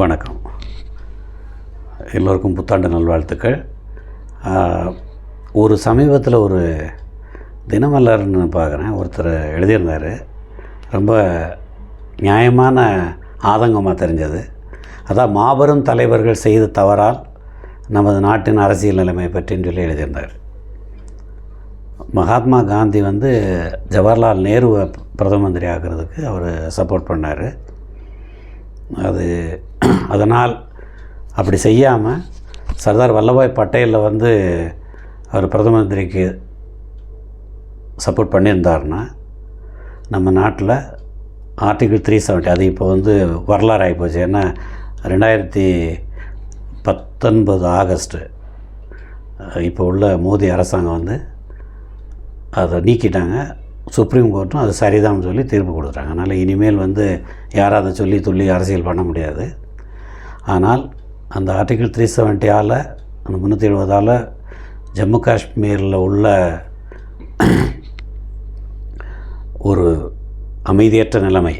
வணக்கம். எல்லோருக்கும் புத்தாண்டு நல்வாழ்த்துக்கள். ஒரு சமீபத்தில் ஒரு தினமலர்னு பார்க்குறேன் ஒருத்தர் எழுதியிருந்தார். ரொம்ப நியாயமான ஆதங்கமாக தெரிஞ்சது. அதான் மாபெரும் தலைவர்கள் செய்த தவறால் நமது நாட்டின் அரசியல் நிலைமை பற்றின்னு சொல்லி எழுதியிருந்தார். மகாத்மா காந்தி வந்து ஜவஹர்லால் நேருவை பிரதம மந்திரி ஆகிறதுக்கு அவர் சப்போர்ட் பண்ணார். அது அதனால் அப்படி செய்யாமல் சர்தார் வல்லபாய் பட்டேலில் வந்து அவர் பிரதம மந்திரிக்கு சப்போர்ட் பண்ணியிருந்தார்னா நம்ம நாட்டில் ஆர்டிகிள் த்ரீ செவன்ட்டி அது இப்போ வந்து வரலாறு ஆகிப்போச்சு ஏன்னா ரெண்டாயிரத்தி பத்தொன்பது ஆகஸ்ட்டு இப்போ உள்ள மோடி அரசாங்கம் வந்து அதை நீக்கிட்டாங்க. சுப்ரீம் கோர்ட்டும் அது சரிதான் சொல்லி தீர்ப்பு கொடுத்துட்டாங்க அதனால் இனிமேல் வந்து யாரும் அதை சொல்லி துள்ளி அரசியல் பண்ண முடியாது. ஆனால் அந்த ஆர்டிகிள் த்ரீ செவன்ட்டியால் அந்த முந்நூற்றி எழுபதால் ஜம்மு காஷ்மீரில் உள்ள ஒரு அமைதியற்ற நிலைமை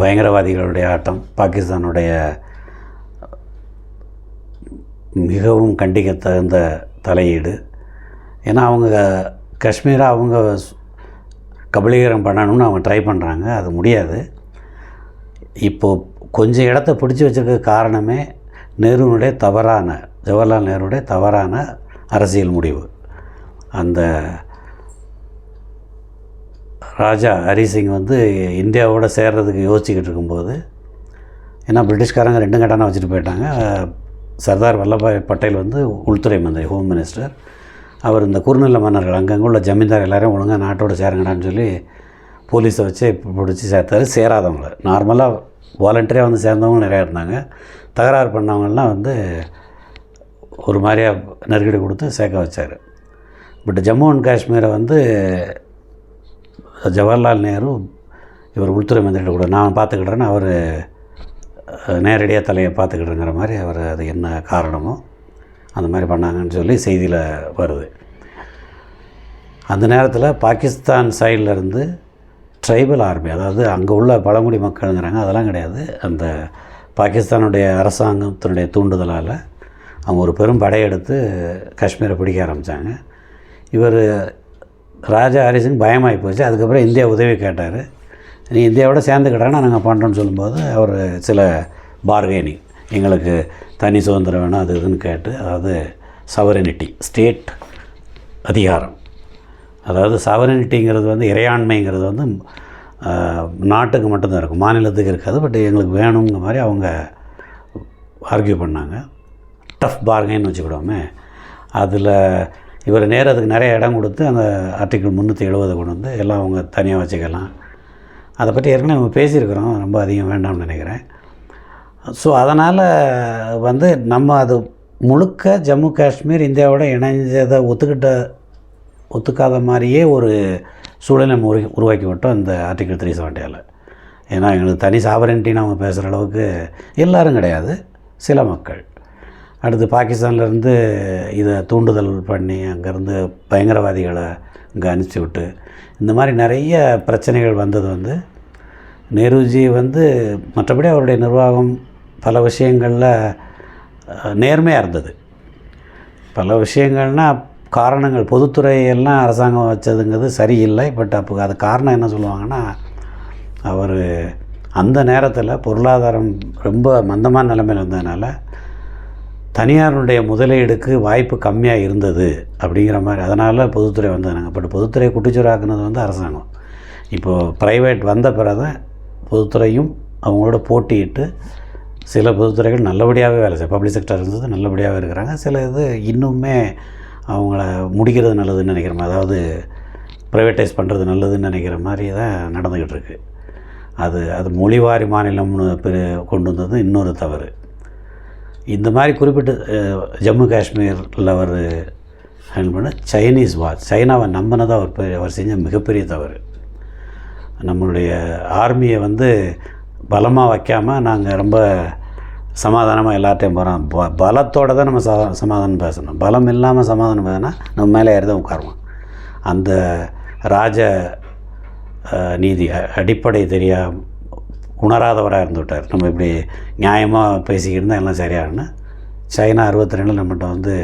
பயங்கரவாதிகளுடைய ஆட்டம் பாகிஸ்தானுடைய மிகவும் கண்டிக்கத்தகுந்த தலையீடு. ஏன்னா அவங்க காஷ்மீரை அவங்க கபலீகரம் பண்ணணும்னு அவங்க ட்ரை பண்ணுறாங்க அது முடியாது. இப்போது கொஞ்சம் இடத்த பிடிச்சி வச்சிருக்க காரணமே நேருனுடைய தவறான ஜவஹர்லால் நேருடைய தவறான அரசியல் முடிவு. அந்த ராஜா ஹரி சிங் வந்து இந்தியாவோட சேர்றதுக்கு யோசிச்சுக்கிட்டு இருக்கும்போது ஏன்னா பிரிட்டிஷ்காரங்க ரெண்டு கட்டணம் வச்சுட்டு போயிட்டாங்க. சர்தார் வல்லபாய் பட்டேல் வந்து உள்துறை மந்திரி ஹோம் மினிஸ்டர் அவர் இந்த குறுநில மன்னர்கள் அங்கங்கே உள்ள ஜமீன்தார் எல்லாரையும் ஒழுங்காக நாட்டோடு சேருங்கடான்னு சொல்லி போலீஸை வச்சு பிடிச்சி சேர்த்தாரு. சேராதவங்கள. நார்மலாக வாலண்டரியாக வந்து சேர்ந்தவங்க நிறையா இருந்தாங்க. தகராறு பண்ணவங்கள்லாம் வந்து ஒரு மாதிரியா நெருக்கடி கொடுத்து சேர்க்க வச்சார். பட் ஜம்மு அண்ட் காஷ்மீரை வந்து ஜவஹர்லால் நேரு இவர் உள்துறை மந்திரிகிட்ட கூட நான் பார்த்துக்கிட்றேன்னு அவர் நேரடியாக தலையை பார்த்துக்கிட்டுங்கிற மாதிரி அவர் அது என்ன காரணமோ அந்த மாதிரி பண்ணாங்கன்னு சொல்லி செய்தியில் வருது. அந்த நேரத்தில் பாகிஸ்தான் சைடில் இருந்து ட்ரைபல் ஆர்மி அதாவது அங்கே உள்ள பழங்குடி மக்களுங்கிறாங்க அதெல்லாம் கிடையாது. அந்த பாகிஸ்தானுடைய அரசாங்கத்தினுடைய தூண்டுதலால் அவங்க ஒரு பெரும் படையெடுத்து காஷ்மீரை பிடிக்க ஆரம்பித்தாங்க இவர் ராஜா ஹரிசிங் பயமாகி போச்சு. அதுக்கப்புறம் இந்தியா உதவி கேட்டார். நீ இந்தியாவோட சேர்ந்துக்கிட்டாங்கன்னா நாங்கள் பண்ணுறோன்னு சொல்லும்போது அவர் சில பார்கெனிங் எங்களுக்கு தனி சுதந்திரம் வேணும் அது இதுன்னு கேட்டு அதாவது சவரனிட்டி ஸ்டேட் அதிகாரம். அதாவது சவரனிட்டிங்கிறது வந்து இறையாண்மைங்கிறது வந்து நாட்டுக்கு மட்டும்தான் இருக்கும் மாநிலத்துக்கு இருக்காது பட் எங்களுக்கு வேணுங்கிற மாதிரி அவங்க ஆர்கியூ பண்ணாங்க. டஃப் பார்கைன்னு வச்சுக்கிடோமே அதில் இவர் நேரம் அதுக்கு நிறைய இடம் கொடுத்து அந்த ஆர்டிக்கிள் முந்நூற்றி எழுபதை கொண்டு வந்து எல்லாம் அவங்க தனியாக வச்சுக்கலாம். அதை பற்றி ஏற்கனவே நம்ம பேசியிருக்கிறோம் ரொம்ப அதிகம் வேண்டாம்னு நினைக்கிறேன். ஸோ அதனால் வந்து நம்ம அது முழுக்க ஜம்மு காஷ்மீர் இந்தியாவோட இணைஞ்சதை ஒத்துக்கிட்ட ஒத்துக்காத மாதிரியே ஒரு சூழலை நம்ம உரு உருவாக்கி விட்டோம் இந்த ஆர்டிகிள் த்ரீ செவன்ட்டியால் ஏன்னா எங்களுக்கு தனி சாவரன்ட்டின்னு அவங்க பேசுகிற அளவுக்கு எல்லோரும் கிடையாது சில மக்கள். அடுத்து பாகிஸ்தான்லேருந்து இதை தூண்டுதல் பண்ணி அங்கேருந்து பயங்கரவாதிகளை இங்கே அனுப்பிச்சி விட்டு இந்த மாதிரி நிறைய பிரச்சனைகள் வந்தது வந்து நேருஜி வந்து மற்றபடி அவருடைய நிர்வாகம் பல விஷயங்களில் நேர்மையாக இருந்தது. பல விஷயங்கள்னால் காரணங்கள் பொதுத்துறை எல்லாம் அரசாங்கம் வச்சதுங்கிறது சரியில்லை. பட் அப்போ அது காரணம் என்ன சொல்லுவாங்கன்னா அவர் அந்த நேரத்தில் பொருளாதாரம் ரொம்ப மந்தமான நிலைமையில் இருந்ததுனால தனியாருடைய முதலீடுக்கு வாய்ப்பு கம்மியாக இருந்தது அப்படிங்கிற மாதிரி அதனால் பொதுத்துறை வந்ததுனாங்க. பட் பொதுத்துறை குட்டிச்சுவராக்குனது வந்து அரசாங்கம். இப்போது ப்ரைவேட் வந்த பிறகு பொதுத்துறையும் அவங்களோட போட்டியிட்டு சில பொதுத்துறைகள் நல்லபடியாகவே வேலை செய்யும். பப்ளிக் செக்டர் இருந்தது நல்லபடியாகவே இருக்கிறாங்க. சில இது இன்னுமே அவங்கள முடிக்கிறது நல்லதுன்னு நினைக்கிற மாதிரி அதாவது ப்ரைவேட்டைஸ் பண்ணுறது நல்லதுன்னு நினைக்கிற மாதிரி தான் நடந்துக்கிட்டு இருக்கு. அது அது மொழிவாரி மாநிலம்னு பெரு கொண்டு வந்தது இன்னொரு தவறு. இந்த மாதிரி குறிப்பிட்டு ஜம்மு காஷ்மீரில் அவர் ஹேண்ட் பண்ண சைனீஸ் வா சைனாவை நம்பினதாக அவர் அவர் செஞ்ச மிகப்பெரிய தவறு. நம்மளுடைய ஆர்மியை வந்து பலமாக வைக்காமல் நாங்கள் ரொம்ப சமாதானமாக எல்லார்ட்டையும் போகிறோம் ப பலத்தோடு தான் நம்ம ச சமாதானம் பேசணும். பலம் இல்லாமல் சமாதானம் பேசினா நம்ம மேலே ஏறி தான் உட்காருவோம். அந்த ராஜ நீதி அடிப்படை தெரியா உணராதவராக இருந்துவிட்டார் நம்ம இப்படி நியாயமாக பேசிக்கிட்டு இருந்தால் எல்லாம் சரியாகணும் சைனா அறுபத்தி ரெண்டில் நம்மகிட்ட வந்து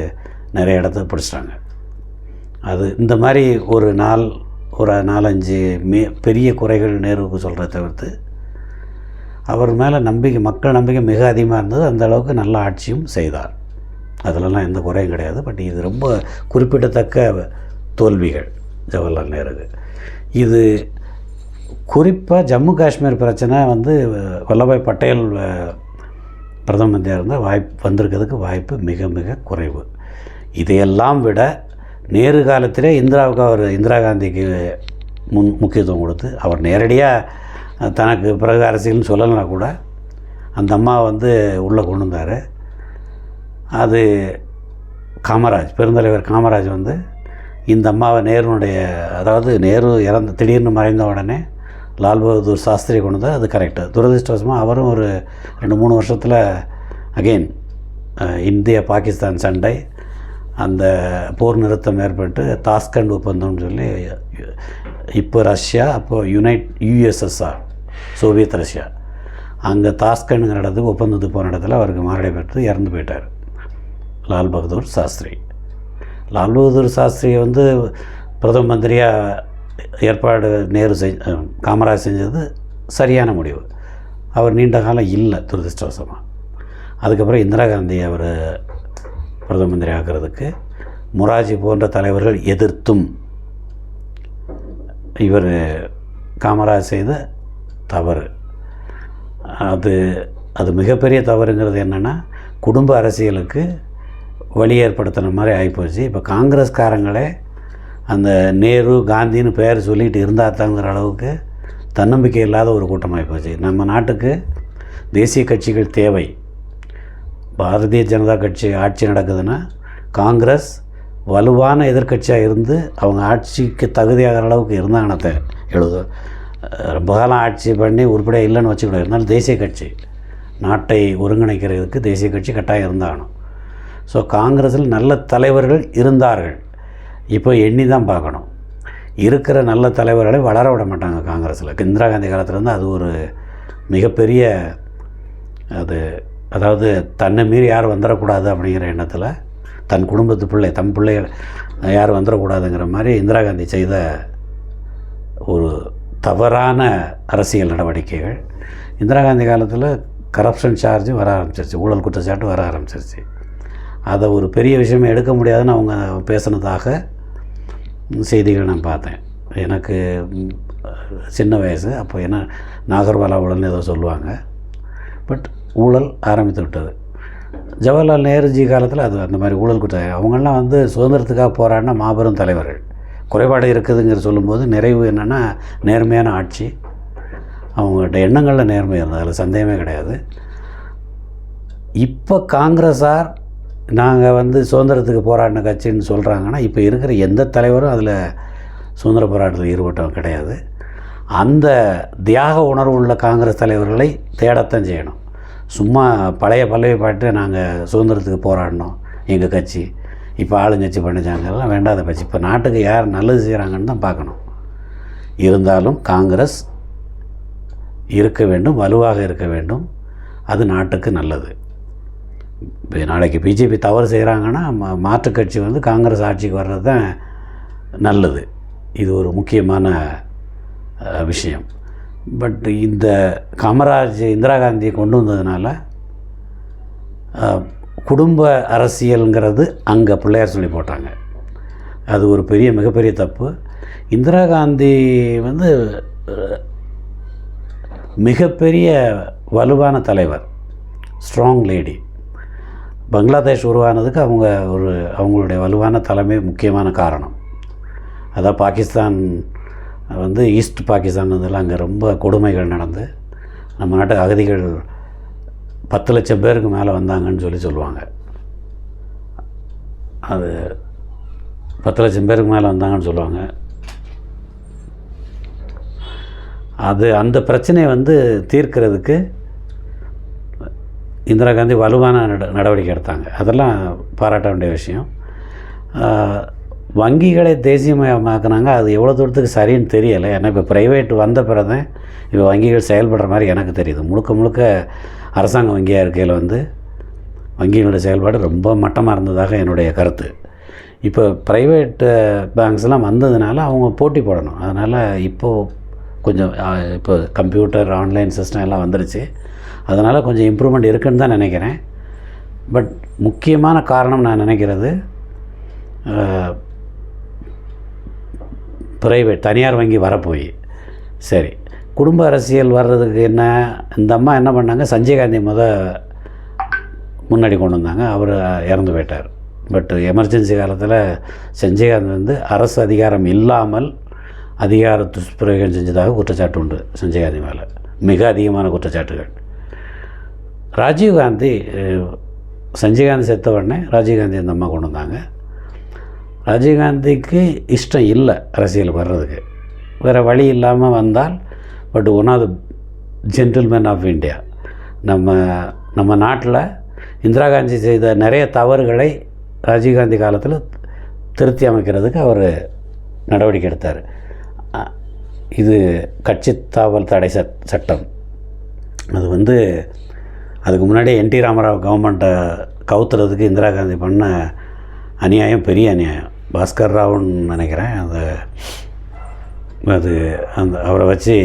நிறைய இடத்த பிடிச்சிட்டாங்க. அது இந்த மாதிரி ஒரு நாள் ஒரு நாலஞ்சு மே பெரிய குறைகள் நேருவுக்கு சொல்கிறத தவிர்த்து அவர் மேலே நம்பிக்கை மக்கள் நம்பிக்கை மிக அதிகமாக இருந்தது. அந்த அளவுக்கு நல்ல ஆட்சியும் செய்தார். அதிலெல்லாம் எந்த குறையும் கிடையாது. பட் இது ரொம்ப குறிப்பிடத்தக்க தோல்விகள் ஜவஹர்லால் நேருக்கு இது குறிப்பாக ஜம்மு காஷ்மீர் பிரச்சனை வந்து வல்லபாய் பட்டேல் பிரதம மந்திரியாக இருந்தால் வாய்ப்பு வந்திருக்கிறதுக்கு வாய்ப்பு மிக மிக குறைவு. இதையெல்லாம் விட நேரு காலத்திலே இந்திராவுக்கு அவர் இந்திரா காந்திக்கு முன் முக்கியத்துவம் கொடுத்து அவர் நேரடியாக தனக்கு பிறகு அரசியல்னு சொல்லலைனா கூட அந்த அம்மா வந்து உள்ளே கொண்டு வந்தார். அது காமராஜ் பெருந்தலைவர் காமராஜ் வந்து இந்த அம்மாவை நேருனுடைய அதாவது நேரு இறந்து திடீர்னு மறைந்த உடனே லால் பகதூர் சாஸ்திரி கொண்டு வந்தார். அது கரெக்டு துரதிருஷ்டவசமாக அவரும் ஒரு ரெண்டு மூணு வருஷத்தில் அகெயின் இந்திய பாகிஸ்தான் சண்டை அந்த போர் நிறுத்தம் ஏற்பட்டு தாஸ்கண்ட் ஒப்பந்தம்னு சொல்லி இப்போ ரஷ்யா அப்போது யுனைட் யுஎஸ்எஸ்ஆர். Soviet Russia. அங்கே தாஸ்கனுங்கிற இடத்துக்கு ஒப்பந்தத்து போன இடத்துல அவருக்கு மாரடை பெற்று இறந்து போயிட்டார். லால் பகதூர் சாஸ்திரி. லால் பகதூர் சாஸ்திரியை வந்து பிரதம மந்திரியாக ஏற்பாடு நேரு செஞ்ச காமராஜ் செஞ்சது சரியான முடிவு. அவர் நீண்ட காலம் இல்லை துரதிருஷ்டவசமாக அதுக்கப்புறம் இந்திரா காந்தி அவர் பிரதம மந்திரி ஆக்கிறதுக்கு முராஜி போன்ற தலைவர்கள் எதிர்த்தும் இவர் காமராஜ் செய்த தவறு. அது அது மிகப்பெரிய தவறுங்கிறது என்னென்னா குடும்ப அரசியலுக்கு வழி ஏற்படுத்தின மாதிரி ஆகிப்போச்சு இப்போ காங்கிரஸ்காரங்களே அந்த நேரு காந்தின்னு பேர் சொல்லிட்டு இருந்தாத்தாங்கிற அளவுக்கு தன்னம்பிக்கை இல்லாத ஒரு கூட்டமாக போச்சு நம்ம நாட்டுக்கு தேசிய கட்சிகள் தேவை. பாரதிய ஜனதா கட்சி ஆட்சி நடக்குதுன்னா காங்கிரஸ் வலுவான எதிர்க்கட்சியாக இருந்து அவங்க ஆட்சிக்கு தகுதியாகிற அளவுக்கு இருந்தாங்கன்னா தே- எழுது ரொம்ப காலம் ஆட்சி பண்ணி உருப்படியாக இல்லைன்னு வச்சுக்கூடாது இருந்தாலும் தேசிய கட்சி நாட்டை ஒருங்கிணைக்கிறதுக்கு தேசிய கட்சி கட்டாயம் இருந்தாகணும். ஸோ காங்கிரஸில் நல்ல தலைவர்கள் இருந்தார்கள். இப்போ எண்ணி தான் பார்க்கணும். இருக்கிற நல்ல தலைவர்களை வளர விட மாட்டாங்க காங்கிரஸில். இந்திரா காந்தி காலத்துலேருந்து அது ஒரு மிகப்பெரிய அது அதாவது தன்னை மீறி யாரும் வந்துடக்கூடாது அப்படிங்கிற எண்ணத்தில் தன் குடும்பத்து பிள்ளை தம் பிள்ளைய யாரும் வந்துடக்கூடாதுங்கிற மாதிரி இந்திரா காந்தி செய்த ஒரு தவறான அரசியல் நடவடிக்கைகள். இந்திரா காந்தி காலத்தில் கரப்ஷன் சார்ஜும் வர ஆரம்பிச்சிருச்சு ஊழல் குற்றச்சாட்டு வர ஆரம்பிச்சிருச்சு. அதை ஒரு பெரிய விஷயமே எடுக்க முடியாதுன்னு அவங்க பேசுனதாக செய்திகள் நான் பார்த்தேன். எனக்கு சின்ன வயசு அப்போ என்ன நாகர்வாலா ஊழல்னு ஏதோ சொல்லுவாங்க. பட் ஊழல் ஆரம்பித்து விட்டது. ஜவஹர்லால் நேருஜி காலத்தில் அது அந்த மாதிரி ஊழல் குற்ற அவங்கெல்லாம் வந்து சுதந்திரத்துக்காக போராடின மாபெரும் தலைவர்கள். குறைபாடு இருக்குதுங்கிற சொல்லும்போது நிறைவு என்னென்னா நேர்மையான ஆட்சி. அவங்கள்ட்ட எண்ணங்களில் நேர்மை இருந்தது அதில் சந்தேகமே கிடையாது. இப்போ காங்கிரஸார் நாங்கள் வந்து சுதந்திரத்துக்கு போராடின கட்சின்னு சொல்கிறாங்கன்னா இப்போ இருக்கிற எந்த தலைவரும் அதில் சுதந்திர போராட்டத்தில் ஈடுபட்டவங்க கிடையாது. அந்த தியாக உணர்வு உள்ள காங்கிரஸ் தலைவர்களை தேடத்தான் செய்யணும். சும்மா பழைய பல்லவி பாட்டு நாங்கள் சுதந்திரத்துக்கு போராடினோம் எங்கள் கட்சி. இப்போ ஆளுங்கட்சி பண்ணிச்சாங்கலாம் வேண்டாத கட்சி இப்போ நாட்டுக்கு யார் நல்லது செய்கிறாங்கன்னு தான் பார்க்கணும். இருந்தாலும் காங்கிரஸ் இருக்க வேண்டும் வலுவாக இருக்க வேண்டும். அது நாட்டுக்கு நல்லது. இப்போ நாளைக்கு பிஜேபி தவறு செய்கிறாங்கன்னா மா- மாற்றுக் கட்சி வந்து காங்கிரஸ் ஆட்சிக்கு வர்றது தான் நல்லது. இது ஒரு முக்கியமான விஷயம். பட் இந்த காமராஜ் இந்திரா காந்தியை கொண்டு வந்ததுனால குடும்ப அரசியலுங்கிறது அங்கே பிள்ளையார் சொல்லி போட்டாங்க. அது ஒரு பெரிய மிகப்பெரிய தப்பு. இந்திரா காந்தி வந்து மிகப்பெரிய வலுவான தலைவர் ஸ்ட்ராங் லேடி பங்களாதேஷ் உருவானதுக்கு அவங்க ஒரு அவங்களுடைய வலுவான தலைமை முக்கியமான காரணம். அதான் பாகிஸ்தான் வந்து ஈஸ்ட் பாகிஸ்தான் இதெல்லாம் அங்கே ரொம்ப கொடுமைகள் நடந்து நம்ம நாட்டு அகதிகள் பத்து லட்சம் பேருக்கு மேலே வந்தாங்கன்னு சொல்லி சொல்லுவாங்க. அது பத்து லட்சம் பேருக்கு மேலே வந்தாங்கன்னு சொல்லுவாங்க. அது அந்த பிரச்சனையை வந்து தீர்க்கிறதுக்கு இந்திரா காந்தி வலுவான நட நடவடிக்கை எடுத்தாங்க. அதெல்லாம் பாராட்ட வேண்டிய விஷயம். வங்கிகளை தேசியமயமாக்குனாங்க. அது எவ்வளோ தூரத்துக்கு சரின்னு தெரியலை. ஏன்னா இப்போ ப்ரைவேட் வந்த பிறகு இப்போ வங்கிகள் செயல்படுற மாதிரி எனக்கு தெரியுது. முழுக்க முழுக்க அரசாங்க வங்கியாக இருக்கையில் வந்து வங்கியினுடைய செயல்பாடு ரொம்ப மட்டமாக இருந்ததாக என்னுடைய கருத்து. இப்போ ப்ரைவேட்டு பேங்க்ஸ்லாம் வந்ததுனால அவங்க போட்டி போடணும். அதனால் இப்போது கொஞ்சம் இப்போ கம்ப்யூட்டர் ஆன்லைன் சிஸ்டம் எல்லாம் வந்துருச்சு. அதனால் கொஞ்சம் இம்ப்ரூவ்மெண்ட் இருக்குன்னு தான் நினைக்கிறேன். பட் முக்கியமான காரணம் நான் நினைக்கிறது ப்ரைவேட் தனியார் வங்கி வரப்போய். சரி. குடும்ப அரசியல் வர்றதுக்கு என்ன? இந்த அம்மா என்ன பண்ணாங்க? சஞ்சய் காந்தி முத முன்னாடி கொண்டு வந்தாங்க. அவர் இறந்து போயிட்டார். பட் எமர்ஜென்சி காலத்தில் சஞ்சய் காந்தி வந்து அரசு அதிகாரம் இல்லாமல் அதிகார துஷ்பிரயோகம் செஞ்சதாக குற்றச்சாட்டு உண்டு சஞ்சய் காந்தி மேலே. மிக அதிகமான குற்றச்சாட்டுகள். ராஜீவ்காந்தி அஹ், சஞ்சய் காந்தி செத்த உடனே ராஜீவ்காந்தி அந்த அம்மா கொண்டு வந்தாங்க. ராஜீவ்காந்திக்கு இஷ்டம் இல்லை அரசியல் வர்றதுக்கு. வேறு வழி இல்லாமல் வந்தால் but one of the gentleman of India நம்ம நம்ம நாட்டில் இந்திரா காந்தி செய்த நிறைய தவறுகளை ராஜீவ்காந்தி காலத்தில் திருத்தி அமைக்கிறதுக்கு அவர் நடவடிக்கை எடுத்தார். இது கட்சி தாவல் தடை ச சட்டம். அது வந்து அதுக்கு முன்னாடி என் டி ராமராவ் கவர்மெண்ட்டை கவுத்துறதுக்கு இந்திரா காந்தி பண்ண அநியாயம் பெரிய அநியாயம். பாஸ்கர் ராவுன்னு நினைக்கிறேன். அந்த அது அந்த அவரை வச்சு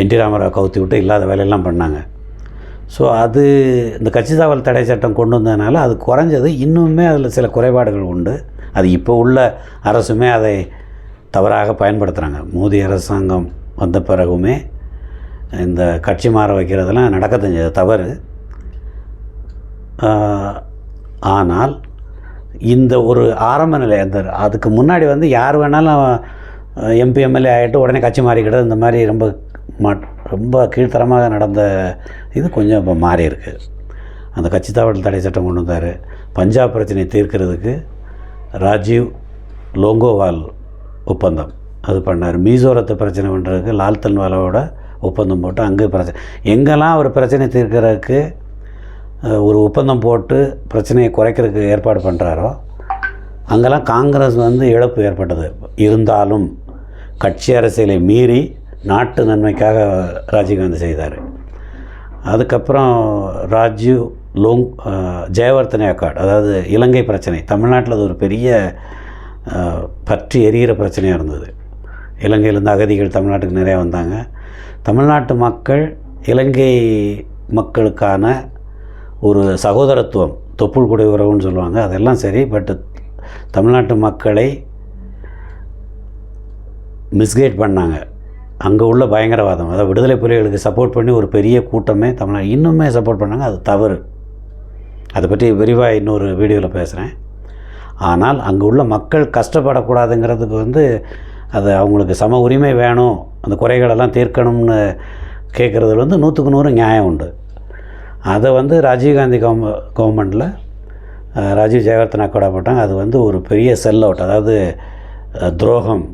என்டி ராமராவ் கவுத்தி விட்டு இல்லாத வேலையெல்லாம் பண்ணாங்க. ஸோ அது இந்த கட்சி தாவல் தடை சட்டம் கொண்டு வந்ததுனால அது குறைஞ்சது. இன்னுமே அதில் சில குறைபாடுகள் உண்டு. அது இப்போ உள்ள அரசுமே அதை தவறாக பயன்படுத்துகிறாங்க மோதி அரசாங்கம் வந்த பிறகுமே இந்த கட்சி மாற வைக்கிறதெல்லாம் நடக்க தெரிஞ்சது தவறு. ஆனால் இந்த ஒரு ஆரம்ப நிலை அந்த அதுக்கு முன்னாடி வந்து யார் வேணாலும் எம்பி எம்எல்ஏ ஆகிட்டு உடனே கட்சி மாறிக்கிட்டது இந்த மாதிரி ரொம்ப மட் ரொம்ப கீழ்த்தரமாக நடந்த இது கொஞ்சம் இப்போ மாறியிருக்கு அந்த கட்சி தாவல் தடை சட்டம் கொண்டு வந்தார். பஞ்சாப் பிரச்சனையை தீர்க்கிறதுக்கு ராஜீவ் லோங்கோவால் ஒப்பந்தம். அது பண்ணார். மீசோரத்து பிரச்சனை பண்ணுறதுக்கு லால் தன்வாலாவோட ஒப்பந்தம் போட்டு அங்கே பிரச்சனை எங்கெல்லாம் ஒரு பிரச்சனை தீர்க்கிறதுக்கு ஒரு ஒப்பந்தம் போட்டு பிரச்சனையை குறைக்கிறதுக்கு ஏற்பாடு பண்ணுறாரோ அங்கெல்லாம் காங்கிரஸ் வந்து இழப்பு ஏற்பட்டது. இருந்தாலும் கட்சி அரசியலை மீறி நாட்டு நன்மைக்காக ராஜீவ்காந்தி செய்தார். அதுக்கப்புறம் ராஜீவ் லோங் அஹ், ஜெயவர்த்தனை அக்காட் அதாவது இலங்கை பிரச்சனை. தமிழ்நாட்டில் அது ஒரு பெரிய பற்றி எரியிற பிரச்சனையாக இருந்தது. இலங்கையிலேருந்து அகதிகள் தமிழ்நாட்டுக்கு நிறையா வந்தாங்க. தமிழ்நாட்டு மக்கள் இலங்கை மக்களுக்கான ஒரு சகோதரத்துவம் தொப்புள் குடி உறவுன்னு சொல்லுவாங்க அதெல்லாம் சரி பட் தமிழ்நாட்டு மக்களை மிஸ்கைட் பண்ணாங்க. அங்கே உள்ள பயங்கரவாதம் அதாவது விடுதலை புலிகளுக்கு சப்போர்ட் பண்ணி ஒரு பெரிய கூட்டமே தமிழ்நாடு இன்னுமே சப்போர்ட் பண்ணாங்க அது தவறு. அதை பற்றி விரிவாக இன்னொரு வீடியோவில் பேசுகிறேன் ஆனால் அங்கே உள்ள மக்கள் கஷ்டப்படக்கூடாதுங்கிறதுக்கு வந்து அது அவங்களுக்கு சம உரிமை வேணும் அந்த குறைகளெல்லாம் தீர்க்கணும்னு கேட்குறதுல வந்து நூற்றுக்கு நூறு நியாயம் உண்டு. அதை வந்து ராஜீவ்காந்தி கவர்ம கவர்மெண்ட்டில் ராஜீவ் ஜெயவர்த்தனா கூட போட்டாங்க. அது வந்து ஒரு பெரிய செல் அவுட் அதாவது துரோகம்.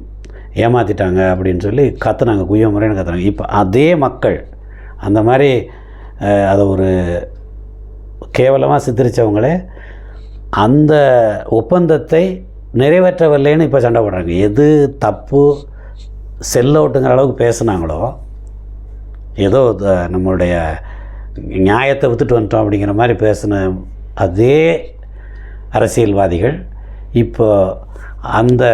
ஏமாற்றிட்டாங்க அப்படின்னு சொல்லி கத்துனாங்க குய்ய முறைன்னு கத்துனாங்க. இப்போ அதே மக்கள் அந்த மாதிரி அதை ஒரு கேவலமாக சித்தரித்தவங்களே அந்த ஒப்பந்தத்தை நிறைவேற்றவில்லைன்னு இப்போ சண்டை போடுறாங்க. எது தப்பு செல் அவுட்டுங்கிற அளவுக்கு பேசுனாங்களோ ஏதோ நம்மளுடைய நியாயத்தை வித்துட்டு வந்துட்டோம் அப்படிங்கிற மாதிரி பேசின அதே அரசியல்வாதிகள் இப்போ அந்த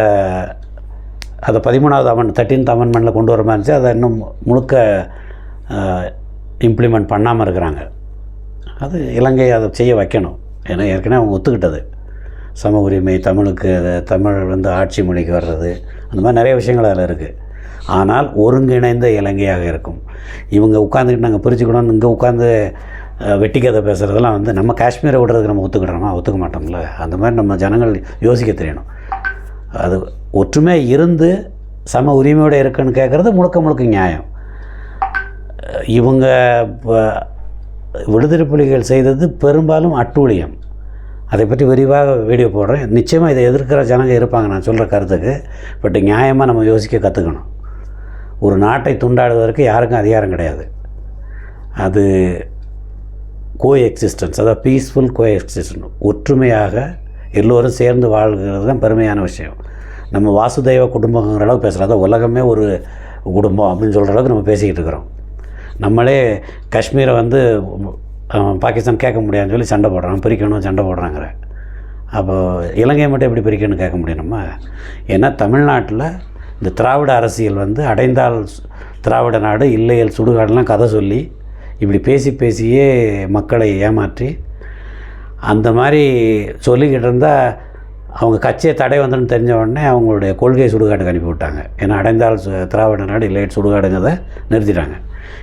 அதை பதிமூணாவது அமன் தேர்ட்டீன்த் அமெண்ட்மெண்ட்டில் கொண்டு வர மாதிரி இருந்துச்சு. அதை இன்னும் முழுக்க இம்ப்ளிமெண்ட் பண்ணாமல் இருக்கிறாங்க. அது இலங்கை அதை செய்ய வைக்கணும். ஏன்னா ஏற்கனவே அவங்க ஒத்துக்கிட்டது. சம உரிமை தமிழுக்கு தமிழ் வந்து ஆட்சி மொழிக்கு வர்றது அந்த மாதிரி நிறைய விஷயங்கள் அதில் இருக்குது ஆனால் ஒருங்கிணைந்த இலங்கையாக இருக்கும். இவங்க உட்காந்துக்கிட்டு நாங்கள் பிரிச்சுக்கணும்னு இங்கே உட்காந்து வெட்டிக்கதை வெட்டி கதை பேசுகிறதெல்லாம் வந்து நம்ம காஷ்மீரை விடுறதுக்கு நம்ம ஒத்துக்கிடுறோமா? ஒத்துக்க மாட்டோம்ல? அந்த மாதிரி நம்ம ஜனங்கள் யோசிக்க தெரியணும். அது ஒற்றுமை இருந்து சம உரிமையோடு இருக்குன்னு கேட்குறது முழுக்க முழுக்க நியாயம். இவங்க இப்போ விடுதலை புலிகள் செய்தது பெரும்பாலும் அட்டூழியம். அதை பற்றி விரிவாக வீடியோ போடுறேன். நிச்சயமாக இதை எதிர்க்கிற ஜனங்க இருப்பாங்க நான் சொல்கிற கருத்துக்கு. பட் நியாயமாக நம்ம யோசிக்க கற்றுக்கணும் ஒரு நாட்டை துண்டாடுவதற்கு யாருக்கும் அதிகாரம் கிடையாது. அது கோ எக்ஸிஸ்டன்ஸ் அதாவது பீஸ்ஃபுல் கோ எக்ஸிஸ்டன்ஸ் ஒற்றுமையாக எல்லோரும் சேர்ந்து வாழ்கிறது தான் பெருமையான விஷயம். நம்ம வாசுதேவ குடும்பங்கிற அளவுக்கு பேசுகிறோம் அதாவது உலகமே ஒரு குடும்பம் அப்படின்னு சொல்கிற அளவுக்கு நம்ம பேசிக்கிட்டு இருக்கிறோம். நம்மளே காஷ்மீரை வந்து பாகிஸ்தான் கேட்க முடியாதுன்னு சொல்லி சண்டை போடுறான். பிரிக்கணும் சண்டை போடுறாங்கிற. அப்போ இலங்கையை மட்டும் எப்படி பிரிக்கணும்னு கேட்க முடியும் நம்ம? ஏன்னா தமிழ்நாட்டில் இந்த திராவிட அரசியல் வந்து அடைந்தால் திராவிட நாடு இல்லையல் சுடுகாடுலாம் கதை சொல்லி இப்படி பேசி பேசியே மக்களை ஏமாற்றி அந்த மாதிரி சொல்லிக்கிட்டு இருந்தால் அவங்க கட்சியை தடை வந்துன்னு தெரிஞ்ச உடனே அவங்களுடைய கொள்கை சுடுகாட்டுக்கு அனுப்பி விட்டாங்க. ஏன்னா அடைந்தால் சு- திராவிட நாடு இல்லை சுடுகாடுங்கிறத நிறுத்திட்டாங்க.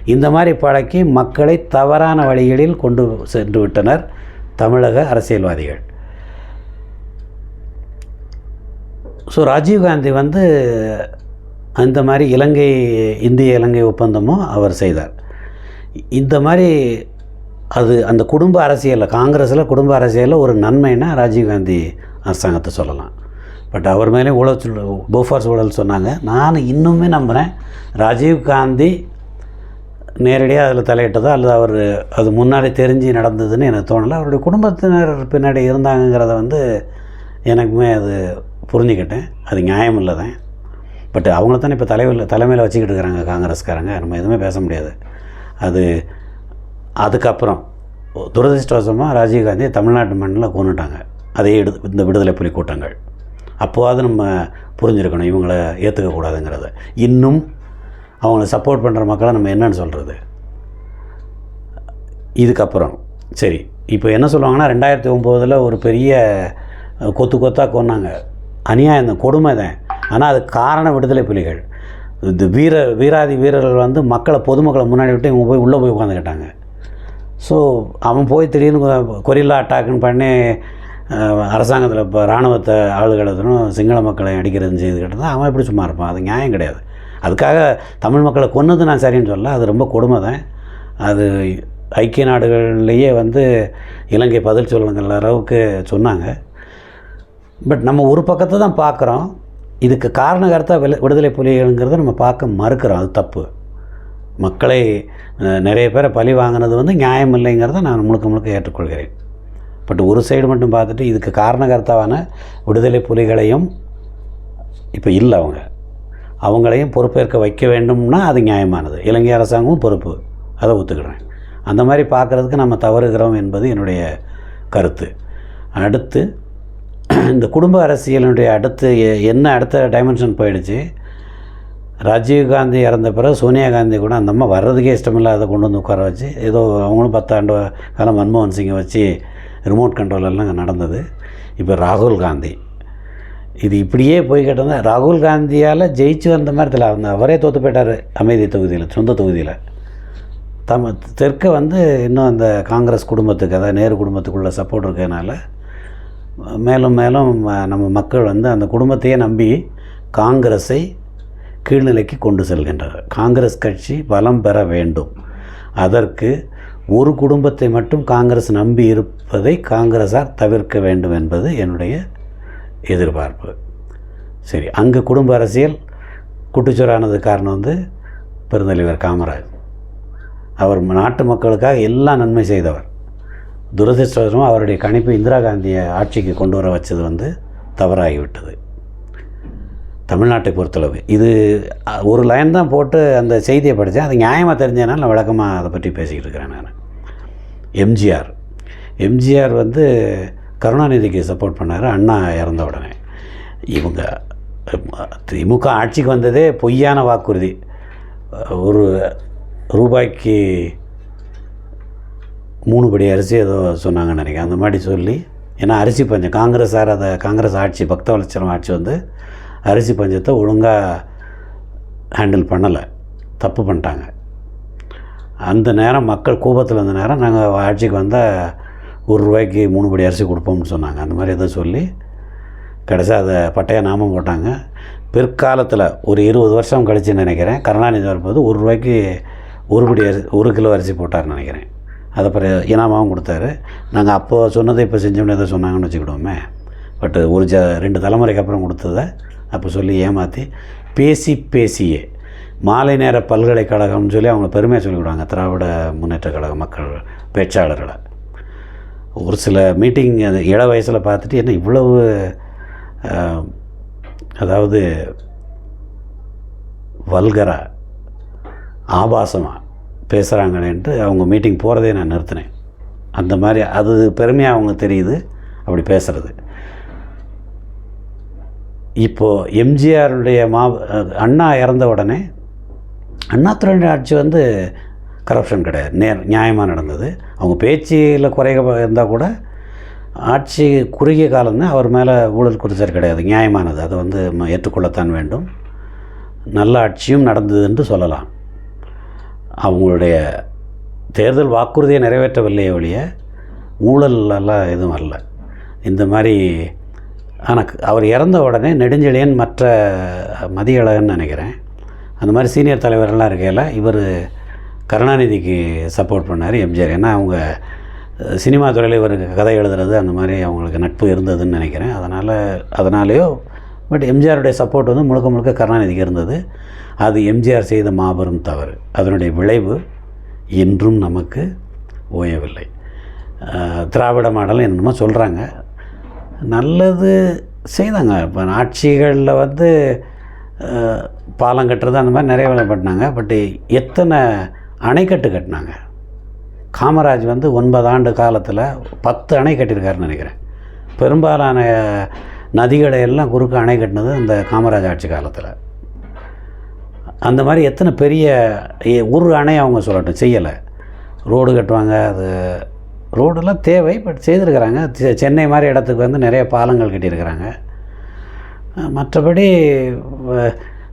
இந்த மாதிரி பழக்கி மக்களை தவறான வழிகளில் கொண்டு சென்று விட்டனர் தமிழக அரசியல்வாதிகள். ஸோ ராஜீவ்காந்தி வந்து அந்த மாதிரி இலங்கை இந்திய இலங்கை ஒப்பந்தமும் அவர் செய்தார். இந்த மாதிரி அது அந்த குடும்ப அரசியலில் காங்கிரஸில் குடும்ப அரசியலில் ஒரு நன்மைன்னா ராஜீவ்காந்தி அரசாங்கத்தை சொல்லலாம். பட் அவர் மேலே ஊழல் சொல் போஃபார்ஸ் ஊழல் சொன்னாங்க. நான் இன்னுமே நம்புகிறேன் ராஜீவ்காந்தி நேரடியாக அதில் தலையிட்டதோ அல்லது அவர் அது முன்னாடி தெரிஞ்சு நடந்ததுன்னு எனக்கு தோணலை. அவருடைய குடும்பத்தினர் பின்னாடி இருந்தாங்கங்கிறத வந்து எனக்குமே அது புரிஞ்சுக்கிட்டேன். அது நியாயம் இல்லை தான் பட் அவங்கள தானே இப்போ தலைவரில் தலைமையில் வச்சுக்கிட்டு இருக்கிறாங்க காங்கிரஸ்காரங்க. நம்ம எதுவுமே பேச முடியாது. அது அதுக்கப்புறம் துரதிருஷ்டவசமாக ராஜீவ்காந்தி தமிழ்நாட்டு மண்ணில் கொண்டுட்டாங்க அதே எடு இந்த விடுதலை புலி கூட்டங்கள். அப்போவாது நம்ம புரிஞ்சிருக்கணும் இவங்களை ஏற்றுக்கக்கூடாதுங்கிறத இன்னும் அவங்கள சப்போர்ட் பண்ணுற மக்களை நம்ம என்னன்னு சொல்கிறது இதுக்கப்புறம் சரி இப்போ என்ன சொல்லுவாங்கன்னா ரெண்டாயிரத்தி ஒம்போதில் ஒரு பெரிய கொத்து கொத்தாக கொன்னாங்க. அநியாயம் தான் கொடுமை தான். ஆனால் அது காரண விடுதலை புலிகள். இந்த வீர வீராதி வீரர்கள் வந்து மக்களை பொதுமக்களை முன்னாடி விட்டு இவங்க போய் உள்ளே போய் உட்காந்துக்கிட்டாங்க. ஸோ அவன் போய் திடீர்னு கொரில்லா அட்டாக்குன்னு பண்ணி அரசாங்கத்தில் இப்போ இராணுவத்தை ஆளுகளத்தனும் சிங்கள மக்களை அடிக்கிறது செய்துக்கிட்டு தான் அவன் எப்படி சும்மா இருப்பான். அது நியாயம் கிடையாது. அதுக்காக தமிழ் மக்களை கொன்னது நான் சரின்னு சொல்ல அது ரொம்ப கொடுமை தான் அது ஐக்கிய நாடுகள்லேயே வந்து இலங்கை பதில் சொல்லுங்கிற அளவுக்கு சொன்னாங்க. பட் நம்ம ஒரு பக்கத்தை தான் பார்க்குறோம். இதுக்கு காரணகர்த்தா வில விடுதலை புலிகள்ங்கிறத நம்ம பார்க்க மறுக்கிறோம். அது தப்பு. மக்களை நிறைய பேரை பழி வாங்கினது வந்து நியாயம் இல்லைங்கிறத நான் முழுக்க முழுக்க ஏற்றுக்கொள்கிறேன். பட் ஒரு சைடு மட்டும் பார்த்துட்டு இதுக்கு காரணகர்த்தாவான விடுதலை புலிகளையும் இப்போ இல்லை அவங்க. அவங்களையும் பொறுப்பேற்க வைக்க வேண்டும்னா அது நியாயமானது. இலங்கை அரசாங்கமும் பொறுப்பு. அதை ஒத்துக்கிறேன். அந்த மாதிரி பார்க்குறதுக்கு நம்ம தவறுகிறோம் என்பது என்னுடைய கருத்து. அடுத்து இந்த குடும்ப அரசியலினுடைய அடுத்து என்ன அடுத்த டைமென்ஷன் போயிடுச்சு? ராஜீவ்காந்தி இறந்த பிறகு சோனியா காந்தி கூட அந்த அம்மா வர்றதுக்கே இஷ்டமில்லாத கொண்டு வந்து உட்கார வச்சு ஏதோ அவங்களும் பத்தாண்டு காலம் மன்மோகன் சிங்கை வச்சு ரிமோட் கண்ட்ரோல் எல்லாம் நடந்தது. இப்போ ராகுல் காந்தி. இது இப்படியே போய்கிட்டு ராகுல் காந்தியால் ஜெயிச்சு வந்த மாதிரி தெரியல. அந்த அவரே தோற்று போயிட்டார் அமைதி தொகுதியில் சொந்த தொகுதியில். தம தெற்க வந்து இன்னும் அந்த காங்கிரஸ் குடும்பத்துக்கு அதாவது நேரு குடும்பத்துக்குள்ள சப்போர்ட் இருக்கிறதுனால மேலும் மேலும் நம்ம மக்கள் வந்து அந்த குடும்பத்தையே நம்பி காங்கிரஸை கீழ்நிலைக்கு கொண்டு செல்கின்றது காங்கிரஸ் கட்சி பலம் பெற வேண்டும். அதற்கு ஒரு குடும்பத்தை மட்டும் காங்கிரஸ் நம்பி இருப்பதை காங்கிரஸார் தவிர்க்க வேண்டும் என்பது என்னுடைய எதிர்பார்ப்பு. சரி அங்கே குடும்ப அரசியல் குட்டுச்சோரானது காரணம் வந்து பெருந்தலைவர் காமராஜ். அவர் நாட்டு மக்களுக்காக எல்லாம் நன்மை செய்தவர். துரதிருஷ்டவசமாக அவருடைய கணிப்பு இந்திரா காந்தியை ஆட்சிக்கு கொண்டு வர வச்சது வந்து தவறாகிவிட்டது. தமிழ்நாட்டை பொறுத்தளவு. இது ஒரு லைன் தான் போட்டு அந்த செய்தியை படித்தேன் அது நியாயமாக தெரிஞ்சதுனால நான் விளக்கமாக அதை பற்றி பேசிக்கிட்டு இருக்கிறேன் நான். எம்ஜிஆர். எம்ஜிஆர் வந்து கருணாநிதிக்கு சப்போர்ட் பண்ணார் அண்ணா இறந்த உடனே. இவங்க திமுக ஆட்சிக்கு வந்ததே பொய்யான வாக்குறுதி. ஒரு ரூபாய்க்கு மூணு படி அரிசி ஏதோ சொன்னாங்கன்னு நினைக்கிறேன். அந்த மாதிரி சொல்லி ஏன்னா அரிசி பஞ்சம் காங்கிரஸ் சார் அதை காங்கிரஸ் ஆட்சி பக்தவலட்சணம் ஆட்சி வந்து அரிசி பஞ்சத்தை ஒழுங்காக ஹேண்டில் பண்ணலை. தப்பு பண்ணிட்டாங்க. அந்த நேரம் மக்கள் கூபத்தில் இருந்த நேரம் நாங்கள் ஆட்சிக்கு வந்தால் ஒரு ரூபாய்க்கு மூணு படி அரிசி கொடுப்போம்னு சொன்னாங்க. அந்த மாதிரி எதோ சொல்லி கடைசியாக அதை பட்டையாக நாமம் போட்டாங்க. பிற்காலத்தில் ஒரு இருபது வருஷம் கழிச்சு நினைக்கிறேன். கருணாநிதி வரும்போது ஒரு ரூபாய்க்கு ஒரு படி அரிசி ஒரு கிலோ அரிசி போட்டார்னு நினைக்கிறேன். அதை பிற இனாமாவும் கொடுத்தாரு. நாங்கள் அப்போது சொன்னதை இப்போ செஞ்சோம்னு எதை சொன்னாங்கன்னு வச்சுக்கிடுவோமே. பட் ஒரு ஜ ரெண்டு தலைமுறைக்கு அப்புறம் கொடுத்ததை அப்போ சொல்லி ஏமாற்றி பேசி பேசியே. மாலை நேர பல்கலைக்கழகம்னு சொல்லி அவங்க பெருமையாக சொல்லிவிடுவாங்க திராவிட முன்னேற்ற கழக மக்கள் பேச்சாளர்களை. ஒரு சில மீட்டிங் அது இள வயசில் பார்த்துட்டு என்ன இவ்வளவு அதாவது வல்கரா ஆபாசமாக பேசுகிறாங்களேன்ட்டு அவங்க மீட்டிங் போகிறதே நான் நிறுத்தினேன். அந்த மாதிரி அது பெருமையாக அவங்க தெரியுது அப்படி பேசுகிறது இப்போது எம்ஜிஆருடைய மா அண்ணா இறந்த உடனே அண்ணாத்துறை ஆட்சி வந்து கரப்ஷன் கிடையாது. நேர் நியாயமாக நடந்தது. அவங்க பேச்சியில் குறைக இருந்தால் கூட ஆட்சி குறுகிய காலம் அவர் மேலே ஊழல் குற்றச்சாட்டு கிடையாது. நியாயமானது. அதை வந்து ம- ஏற்றுக்கொள்ளத்தான் வேண்டும். நல்ல ஆட்சியும் நடந்தது என்று சொல்லலாம். அவங்களுடைய தேர்தல் வாக்குறுதியை நிறைவேற்றவில்லையே ஒழிய ஊழல் எல்லாம் எதுவும் வரல இந்த மாதிரி ஆனால் அவர் இறந்த உடனே நெடுஞ்செழியன் மற்ற மதியழகன் நினைக்கிறேன். அந்த மாதிரி சீனியர் தலைவரெல்லாம் இருக்கையில் இவர் கருணாநிதிக்கு சப்போர்ட் பண்ணார் எம்ஜிஆர். ஏன்னா அவங்க சினிமா துறையில் இவருக்கு கதை எழுதுறது அந்த மாதிரி அவங்களுக்கு நட்பு இருந்ததுன்னு நினைக்கிறேன். அதனால் அதனாலேயோ பட் எம்ஜிஆருடைய சப்போர்ட் வந்து முழுக்க முழுக்க கருணாநிதிக்கு இருந்தது. அது எம்ஜிஆர் செய்த மாபெரும் தவறு. அதனுடைய விளைவு இன்றும் நமக்கு ஓயவில்லை. திராவிட மாடல் என்னமோ சொல்கிறாங்க நல்லது செய்தாங்க. இப்போ ஆட்சிகளில் வந்து பாலம் கட்டுறது அந்த மாதிரி நிறைய வேலை பண்ணாங்க. பட் எத்தனை அணைக்கட்டு கட்டினாங்க? காமராஜ் வந்து ஒன்பது ஆண்டு காலத்தில் பத்து அணை கட்டியிருக்காருன்னு நினைக்கிறேன். பெரும்பாலான நதிகளை எல்லாம் குறுக்க அணை கட்டினது இந்த காமராஜ் ஆட்சி காலத்தில். அந்த மாதிரி எத்தனை பெரிய ஒரு அணை அவங்க சொல்லட்டும் செய்யலை. ரோடு கட்டுவாங்க அது ரோடெல்லாம் தேவை பட் செய்திருக்கிறாங்க. செ- சென்னை மாதிரி இடத்துக்கு வந்து நிறைய பாலங்கள் கட்டியிருக்கிறாங்க. மற்றபடி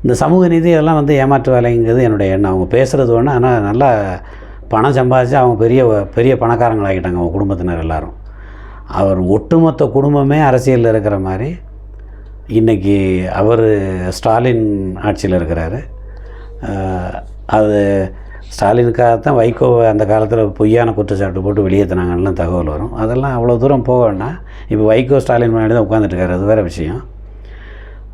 இந்த சமூக நீதி எல்லாம் வந்து ஏமாற்று வேலைங்கிறது என்னுடைய எண்ணம். அவங்க பேசுகிறது ஒன்று ஆனால் நல்லா பணம் சம்பாதிச்சு அவங்க பெரிய பெரிய பணக்காரங்களாகிட்டாங்க அவங்க குடும்பத்தினர் எல்லாரும். அவர் ஒட்டுமொத்த குடும்பமே அரசியலில் இருக்கிற மாதிரி. இன்றைக்கி அவர் ஸ்டாலின் ஆட்சியில் இருக்கிறாரு. அது ஸ்டாலினுக்காகத்தான் வைகோவை அந்த காலத்தில் பொய்யான குற்றச்சாட்டு போட்டு வெளியேற்றினாங்கன்னு தகவல் வரும். அதெல்லாம் அவ்வளோ தூரம் போக வேண்டாம். இப்போ வைகோ ஸ்டாலின் முன்னாடி தான் உட்காந்துட்டுருக்காரு அது வேறு விஷயம்.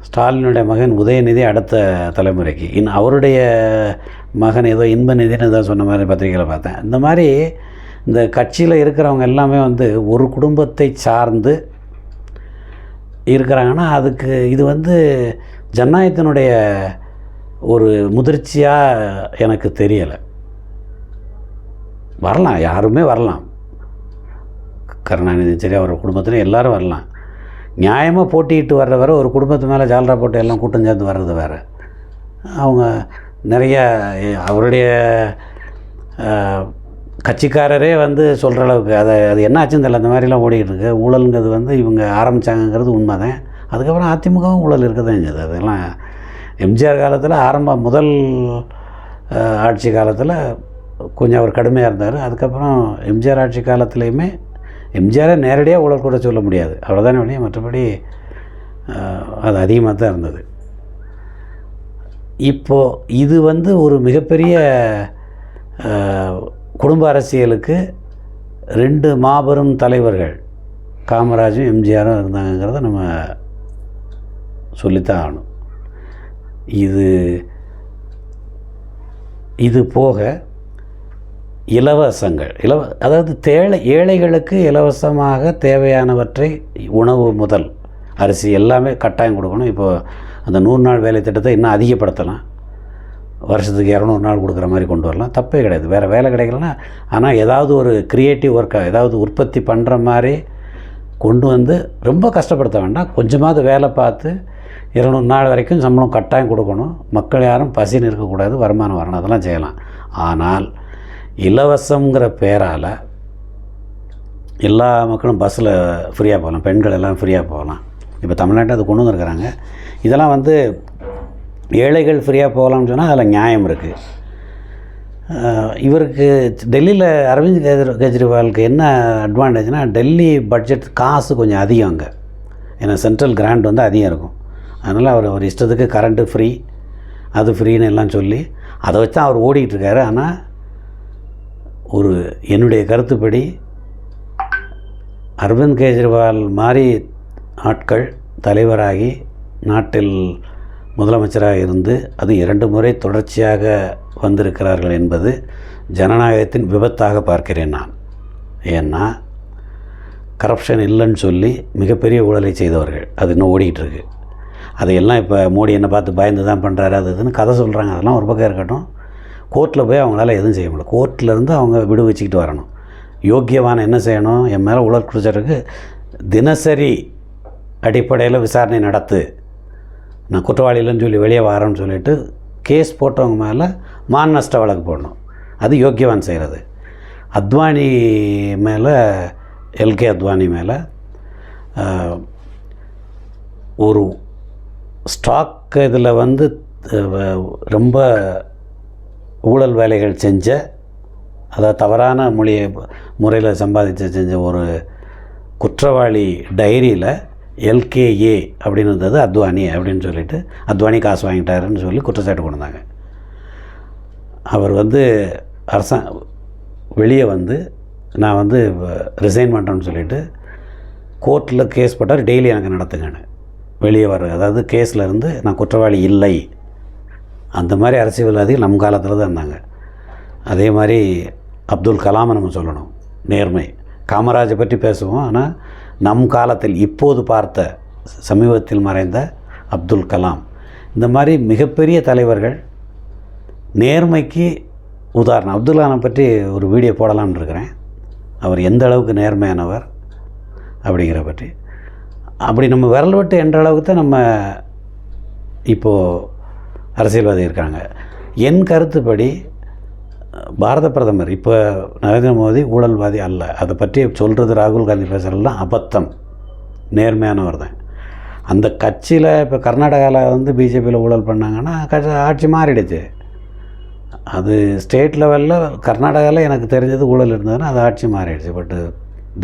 ஸ்டாலினுடைய மகன் உதயநிதி அடுத்த தலைமுறைக்கு. இன் அவருடைய மகன் ஏதோ இன்ப நிதின்னு ஏதோ சொன்ன மாதிரி பத்திரிகையில் பார்த்தேன். இந்த மாதிரி இந்த கட்சியில் இருக்கிறவங்க எல்லாமே வந்து ஒரு குடும்பத்தை சார்ந்து இருக்கிறாங்கன்னா அதுக்கு இது வந்து ஜனநாயகத்தினுடைய ஒரு முதிர்ச்சியாக எனக்கு தெரியலை. வரலாம் யாருமே வரலாம். கருணாநிதி சரி அவர் குடும்பத்தில் எல்லாரும் வரலாம். நியாயமாக போட்டிட்டு வர்ற வேறு ஒரு குடும்பத்து மேலே ஜால்ரா போட்டு எல்லாம் கூட்டம் சேர்ந்து வர்றது வேறு. அவங்க நிறைய அவருடைய கட்சிக்காரரே வந்து சொல்கிற அளவுக்கு அதை அது என்ன ஆச்சுன்னு தெரியல அந்த மாதிரிலாம் ஓடிக்கிட்டு இருக்கு. ஊழலுங்கிறது வந்து இவங்க ஆரம்பித்தாங்கங்கிறது உண்மை தான் அதுக்கப்புறம் அதிமுகவும் ஊழல் இருக்க தான் செஞ்சது அதெல்லாம் எம்ஜிஆர் காலத்தில் ஆரம்ப முதல் ஆட்சி காலத்தில் கொஞ்சம் அவர் கடுமையாக இருந்தார். அதுக்கப்புறம் எம்ஜிஆர் ஆட்சி காலத்துலேயுமே எம்ஜிஆரை நேரடியாக ஊழல் கூட சொல்ல முடியாது. அவ்வளோதானே வழியே மற்றபடி அது அதிகமாக தான் இருந்தது. இப்போது இது வந்து ஒரு மிகப்பெரிய குடும்ப அரசியலுக்கு ரெண்டு மாபெரும் தலைவர்கள் காமராஜும் எம்ஜிஆரும் இருந்தாங்கங்கிறத நம்ம சொல்லித்தான் ஆகணும். இது இது போக இலவசங்கள். இலவ அதாவது தேழை ஏழைகளுக்கு இலவசமாக தேவையானவற்றை உணவு முதல் அரிசி எல்லாமே கட்டாயம் கொடுக்கணும். இப்போது அந்த நூறு நாள் வேலை திட்டத்தை இன்னும் அதிகப்படுத்தலாம். வருஷத்துக்கு இரநூறு நாள் கொடுக்குற மாதிரி கொண்டு வரலாம். தப்பே கிடையாது. வேறு வேலை கிடைக்கலனா ஆனால் ஏதாவது ஒரு க்ரியேட்டிவ் ஒர்க்காக ஏதாவது உற்பத்தி பண்ணுற மாதிரி கொண்டு வந்து ரொம்ப கஷ்டப்படுத்த வேண்டாம். கொஞ்சமாவது வேலை பார்த்து இருநூறு நாள் வரைக்கும் சம்பளம் கட்டாயம் கொடுக்கணும். மக்கள் யாரும் பசின்னு இருக்கக்கூடாது. வருமானம் வரணும். அதெல்லாம் செய்யலாம். ஆனால் இலவசங்கிற பேரால் எல்லா மக்களும் பஸ்ஸில் ஃப்ரீயாக போகலாம் பெண்கள் எல்லாம் ஃப்ரீயாக போகலாம். இப்போ தமிழ்நாட்டில் அது கொண்டு வந்துருக்கிறாங்க. இதெல்லாம் வந்து ஏழைகள் ஃப்ரீயாக போகலாம்னு சொன்னால் அதில் நியாயம் இருக்குது இவருக்கு டெல்லியில் அரவிந்த் கெஜ்ரி கெஜ்ரிவாலுக்கு என்ன அட்வான்டேஜ்னால் டெல்லி பட்ஜெட் காசு கொஞ்சம் அதிகம் அங்கே. ஏன்னா சென்ட்ரல் கிராண்ட் வந்து அதிகம் இருக்கும். அதனால் அவர் அவர் இஷ்டத்துக்கு கரண்ட்டு ஃப்ரீ அது ஃப்ரீன்னு எல்லாம் சொல்லி அதை வச்சு தான் அவர் ஓடிக்கிட்டு இருக்காரு. ஆனால் ஒரு என்னுடைய கருத்துப்படி அரவிந்த் கெஜ்ரிவால் மாதிரி ஆட்கள் தலைவராகி நாட்டில் முதலமைச்சராக இருந்து அது இரண்டு முறை தொடர்ச்சியாக வந்திருக்கிறார்கள் என்பது ஜனநாயகத்தின் விபத்தாக பார்க்கிறேன் நான். ஏன்னா கரப்ஷன் இல்லைன்னு சொல்லி மிகப்பெரிய ஊழலை செய்தவர்கள். அது இன்னும் ஓடிக்கிட்டு இருக்கு. அதையெல்லாம் இப்போ மோடி என்னை பார்த்து பயந்து தான் பண்ணுறாரு அது இதுன்னு கதை சொல்கிறாங்க அதெல்லாம் ஒரு பக்கம் இருக்கட்டும். கோர்ட்டில் போய் அவங்களால எதுவும் செய்ய முடியல. கோர்ட்லேருந்து அவங்க விடுவிச்சுக்கிட்டு வரணும். யோக்கியவான என்ன செய்யணும்? என் மேலே உலர் தினசரி அடிப்படையில் விசாரணை நடத்து. நான் குற்றவாளியிலன்னு சொல்லி வெளியே வரேன்னு சொல்லிட்டு கேஸ் போட்டவங்க மேலே மான் நஷ்ட வழக்கு போடணும். அது யோக்கியவான் செய்கிறது அத்வானி மேலே எல்கே அத்வானி மேலே ஒரு ஸ்டாக் இதில் வந்து ரொம்ப ஊழல் வேலைகள் செஞ்ச அதாவது தவறான மொழியை முறையில் சம்பாதிச்சு செஞ்ச ஒரு குற்றவாளி டைரியில் எல்கேஏ அப்படின்னு இருந்தது அத்வானி அப்படின்னு சொல்லிட்டு அத்வானி காசு வாங்கிட்டாருன்னு சொல்லி குற்றச்சாட்டு கொண்டு வந்தாங்க. அவர் வந்து அரசா வெளியே வந்து நான் வந்து ரிசைன் பண்ணுறேன்னு சொல்லிட்டு கோர்ட்டில் கேஸ் போட்டார். டெய்லி எனக்கு நடத்துங்கன்னு வெளியே வர அதாவது கேஸில் இருந்து நான் குற்றவாளி இல்லை. அந்த மாதிரி அரசியல்வாதிகள் நம் காலத்தில் தான் இருந்தாங்க. அதே மாதிரி அப்துல் கலாமை நம்ம சொல்லணும் நேர்மை. காமராஜை பற்றி பேசுவோம் ஆனால் நம் காலத்தில் இப்போது பார்த்த சமீபத்தில் மறைந்த அப்துல் கலாம். இந்த மாதிரி மிகப்பெரிய தலைவர்கள் நேர்மைக்கு உதாரணம். அப்துல் கலாமை பற்றி ஒரு வீடியோ போடலாம்னு இருக்கிறேன். அவர் எந்த அளவுக்கு நேர்மையானவர் அப்படிங்கிற பற்றி. அப்படி நம்ம விரல் விட்டு என்ற அளவுக்கு தான் நம்ம இப்போது அரசியல்வாதி இருக்காங்க. என் கருத்துப்படி பாரத பிரதமர் இப்போ நரேந்திர மோடி ஊழல்வாதி அல்ல. அதை பற்றி சொல்கிறது ராகுல் காந்தி பேசுகிறதுலாம் அபத்தம். நேர்மையானவர் தான். அந்த கட்சியில் இப்போ கர்நாடகாவில் வந்து பிஜேபியில் ஊழல் பண்ணாங்கன்னா கட்சி ஆட்சி மாறிடுச்சு. அது ஸ்டேட் லெவலில் கர்நாடகாவில் எனக்கு தெரிஞ்சது ஊழல் இருந்ததுன்னா அது ஆட்சி மாறிடுச்சு. பட்டு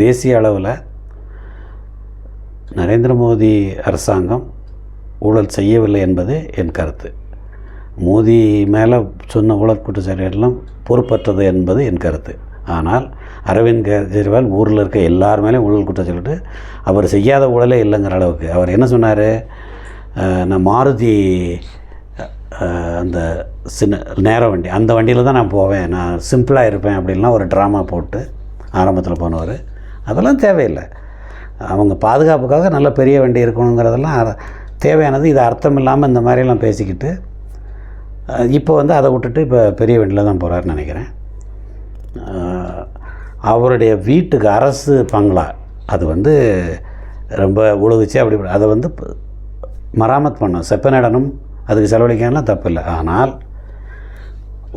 தேசிய அளவில் நரேந்திர மோடி அரசாங்கம் ஊழல் செய்யவில்லை என்பது என் கருத்து. மோதி மேலே சொன்ன ஊழல் குற்றச்சாட்டுகளெல்லாம் பொறுப்பற்றது என்பது என் கருத்து. ஆனால் அரவிந்த் கெஜ்ரிவால் ஊரில் இருக்க எல்லார் மேலேயும் ஊழல் குற்றச்சாட்டு அவர் செய்யாத ஊழலே இல்லைங்கிற அளவுக்கு. அவர் என்ன சொன்னார்? நான் மாருதி அந்த சின்ன நேர வண்டி அந்த வண்டியில் தான் நான் போவேன். நான் சிம்பிளாக இருப்பேன் அப்படின்லாம் ஒரு ட்ராமா போட்டு ஆரம்பத்தில் போனவர் அதெல்லாம் தேவையில்லை. அவங்க பாதுகாப்புக்காக நல்ல பெரிய வண்டி இருக்கணுங்கிறதெல்லாம் தேவையானது இது அர்த்தம் இல்லாமல் இந்த மாதிரிலாம் பேசிக்கிட்டு இப்போ வந்து அதை விட்டுட்டு இப்போ பெரிய வண்டியில் தான் போகிறாருன்னு நினைக்கிறேன். அவருடைய வீட்டுக்கு அரசு பங்களா. அது வந்து ரொம்ப உழுகுச்சு அப்படி அதை வந்து மராமத் பண்ணும் செப்பனிடணும் அதுக்கு செலவழிக்கலாம் தப்பு இல்லை ஆனால்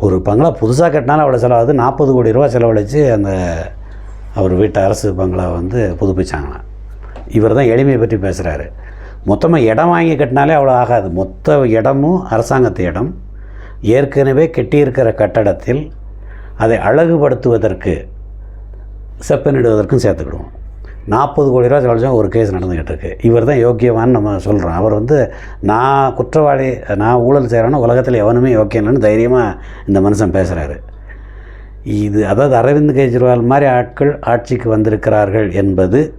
ஒரு பங்களா புதுசாக கட்டினாலும் அவ்வளோ செலவாகுது. நாற்பது கோடி ரூபா செலவழித்து அந்த அவர் வீட்டு அரசு பங்களா வந்து புதுப்பிச்சாங்களாம். இவர் தான் எளிமையை பற்றி பேசுகிறாரு மொத்தமாக இடம் வாங்கி கட்டினாலே அவ்வளோ ஆகாது. மொத்த இடமும் அரசாங்கத்து இடம். ஏற்கனவே கட்டியிருக்கிற கட்டடத்தில் அதை அழகுபடுத்துவதற்கு செப்பனிடுவதற்கும் சேர்த்துக்கிடுவோம். நாற்பது கோடி ரூபா செலவழிச்சா ஒரு கேஸ் நடந்துக்கிட்டு இருக்கு இவர் தான் யோக்கியவான்னு நம்ம சொல்கிறோம் அவர் வந்து நான் குற்றவாளி நான் ஊழல் செய்கிறேன்னா உலகத்தில் எவனுமே யோக்கியம் தைரியமாக இந்த மனுஷன் பேசுகிறாரு இது அதாவது அரவிந்த் கெஜ்ரிவால் மாதிரி ஆட்கள் ஆட்சிக்கு வந்திருக்கிறார்கள் என்பது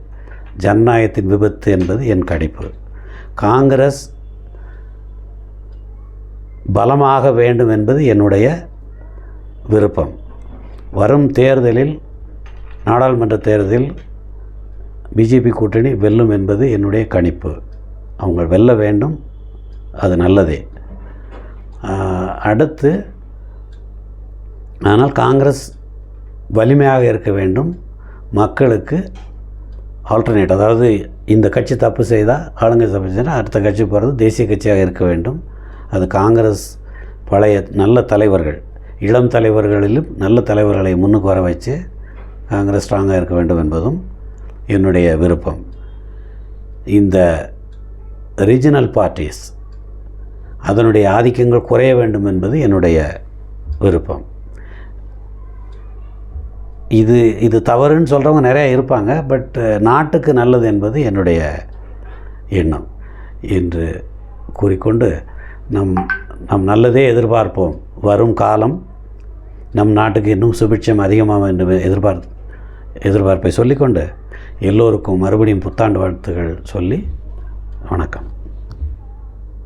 ஜனநாயகத்தின் விபத்து என்பது என் கடிப்பு காங்கிரஸ் பலமாக வேண்டும் என்பது என்னுடைய விருப்பம். வரும் தேர்தலில் நாடாளுமன்ற தேர்தலில் பிஜேபி கூட்டணி வெல்லும் என்பது என்னுடைய கணிப்பு. அவங்க வெல்ல வேண்டும் அது நல்லதே. அடுத்து ஆனால் காங்கிரஸ் வலிமையாக இருக்க வேண்டும். மக்களுக்கு ஆல்டர்னேட் அதாவது இந்த கட்சி தப்பு செய்தால் ஆளுங்கட்சி தப்பு செய்தால் அடுத்த கட்சி போகிறது தேசிய கட்சியாக இருக்க வேண்டும். அது காங்கிரஸ் பழைய நல்ல தலைவர்கள் இளம் தலைவர்களிலும் நல்ல தலைவர்களை முன்னுக்கு வர வச்சு காங்கிரஸ் ஸ்ட்ராங்காக இருக்க வேண்டும் என்பதும் என்னுடைய விருப்பம். இந்த ரீஜனல் பார்ட்டிஸ் அதனுடைய ஆதிக்கங்கள் குறைய வேண்டும் என்பது என்னுடைய விருப்பம். இது இது தவறுன்னு சொல்கிறவங்க நிறையா இருப்பாங்க பட் நாட்டுக்கு நல்லது என்பது என்னுடைய எண்ணம் என்று கூறிக்கொண்டு நம் நம் நல்லதே எதிர்பார்ப்போம். வரும் காலம் நம் நாட்டுக்கு இன்னும் சுபிட்சம் அதிகமாக என்று எதிர்பார் எதிர்பார்ப்பை சொல்லிக்கொண்டு எல்லோருக்கும் மறுபடியும் புத்தாண்டு வாழ்த்துகள் சொல்லி வணக்கம்.